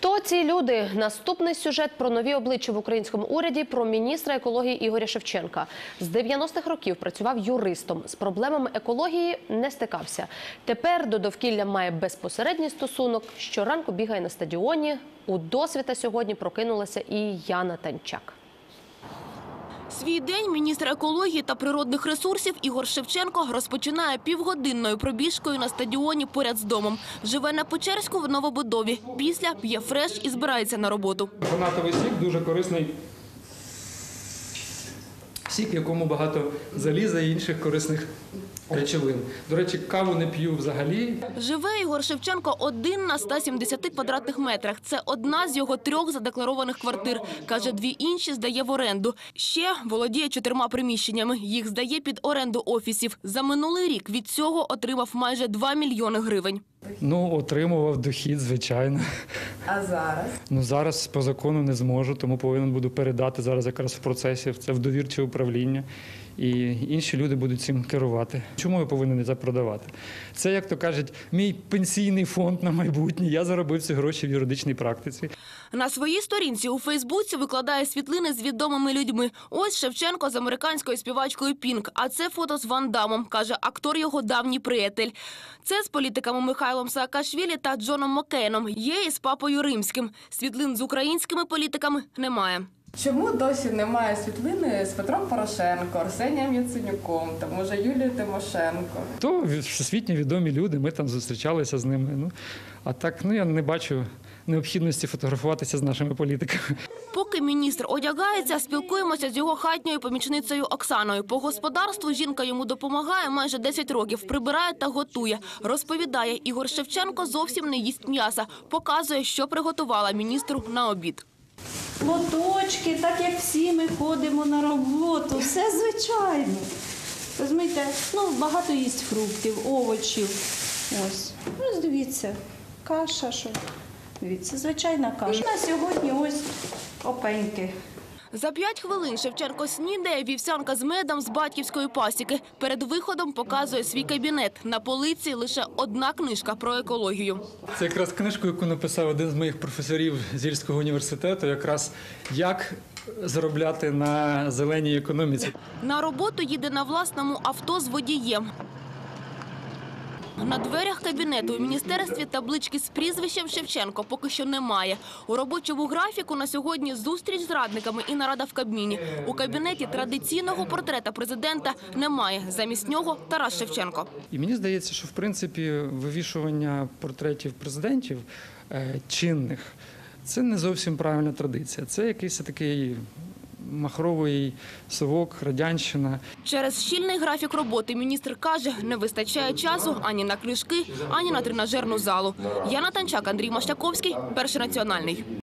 Хто ці люди? Наступний сюжет про нові обличчя в українському уряді про міністра екології Ігоря Шевченка. З 90-х років працював юристом. З проблемами екології не стикався. Тепер до довкілля має безпосередній стосунок. Щоранку бігає на стадіоні. У досвіта сьогодні прокинулася і Яна Танчак. Свій день міністр екології та природних ресурсів Ігор Шевченко розпочинає півгодинною пробіжкою на стадіоні поряд з домом. Живе на Печерську в новобудові. Після п'є фреш і збирається на роботу. Гранатовий сік дуже корисний сік, якому багато заліза і інших корисних речовин. До речі, каву не п'ю взагалі. Живе Ігор Шевченко один на 170 квадратних метрах. Це одна з його трьох задекларованих квартир. Каже, дві інші здає в оренду. Ще володіє чотирма приміщеннями. Їх здає під оренду офісів. За минулий рік від цього отримав майже 2 мільйони гривень. Ну, отримував дохід, звичайно. А зараз? Ну зараз по закону не зможу, тому повинен буду передати зараз якраз в процесі. Це в довірче управління. І інші люди будуть цим керувати. Чому я повинен це продавати? Це, як то кажуть, мій пенсійний фонд на майбутнє. Я заробив ці гроші в юридичній практиці. На своїй сторінці у Фейсбуці викладає світлини з відомими людьми. Ось Шевченко з американською співачкою Пінк. А це фото з Ван Дамом, каже актор його давній приятель. Це з політиками Михайлом Саакашвілі та Джоном Маккейном. Є і з папою римським. Світлин з українськими політиками немає. Чому досі немає світлини з Петром Порошенко, Арсенієм Яценюком та може Юлією Тимошенко? То всесвітньо відомі люди, ми там зустрічалися з ними. Ну, а так, ну я не бачу необхідності фотографуватися з нашими політиками. Поки міністр одягається, спілкуємося з його хатньою помічницею Оксаною. По господарству жінка йому допомагає майже 10 років. Прибирає та готує. Розповідає, Ігор Шевченко зовсім не їсть м'яса. Показує, що приготувала міністру на обід. Лоточки, так як всі ми ходимо на роботу, все звичайно. Розумієте, ну багато їсть фруктів, овочів. Ось. Ось дивіться, каша, що. Дивіться, звичайна каша. На сьогодні ось опеньки. За п'ять хвилин Шевченко снідає вівсянка з медом з батьківської пасіки. Перед виходом показує свій кабінет. На полиці лише одна книжка про екологію. Це якраз книжку, яку написав один з моїх професорів з Ільського університету, якраз як заробляти на зеленій економіці. На роботу їде на власному авто з водієм. На дверях кабінету у міністерстві таблички з прізвищем Шевченко поки що немає. У робочому графіку на сьогодні зустріч з радниками і нарада в Кабміні. У кабінеті традиційного портрета президента немає. Замість нього Тарас Шевченко. І мені здається, що в принципі вивішування портретів президентів е, чинних це не зовсім правильна традиція. Це якийсь такий махровий совок, радянщина. Через щільний графік роботи міністр каже, не вистачає часу ані на книжки, ані на тренажерну залу. Яна Танчак, Андрій Маштаковський, перший національний.